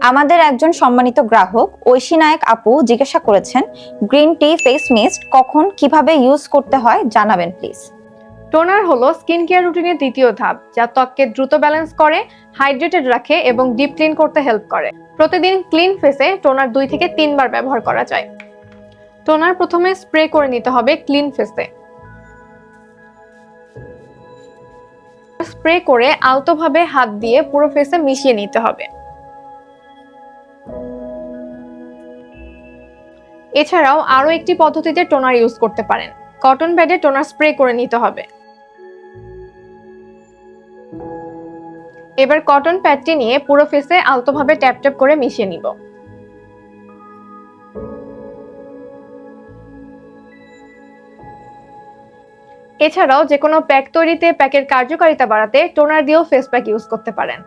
আমাদের একজন সম্মানিত গ্রাহক, ঐশী নায়ক আপু, জিজ্ঞাসা করেছেন, গ্রিন টি, ফেস মিস্ট কখন কীভাবে ইউজ করতে হয়, জানাবেন প্লিজ টোনার হলো স্কিন কেয়ার রুটিনের দ্বিতীয় ধাপ, যা ত্বককে দ্রুত ব্যালেন্স করে হাইড্রেটেড রাখে এবং ডিপ ক্লিন করতে হেল্প করে। প্রতিদিন ক্লিন ফেসে টোনার দুই থেকে তিনবার ব্যবহার করা যায়। টোনার প্রথমে স্প্রে করে নিতে হবে ক্লিন ফেসে স্প্রে করে আলতোভাবে হাত দিয়ে পুরো ফেসে মিশিয়ে নিতে হবে। এছাড়াও আরও একটি পদ্ধতিতে টোনার ইউজ করতে পারেন। কটন প্যাডে টোনার স্প্রে করে নিতে হবে। এবার কটন প্যাডটি নিয়ে পুরো ফেসে আলতোভাবে ট্যাপ ট্যাপ করে মিশিয়ে নিব। এছাড়াও যে কোনো প্যাক তৈরিতে প্যাকের কার্যকারিতা বাড়াতে টোনার দিয়েও ফেস প্যাক ইউজ করতে পারেন।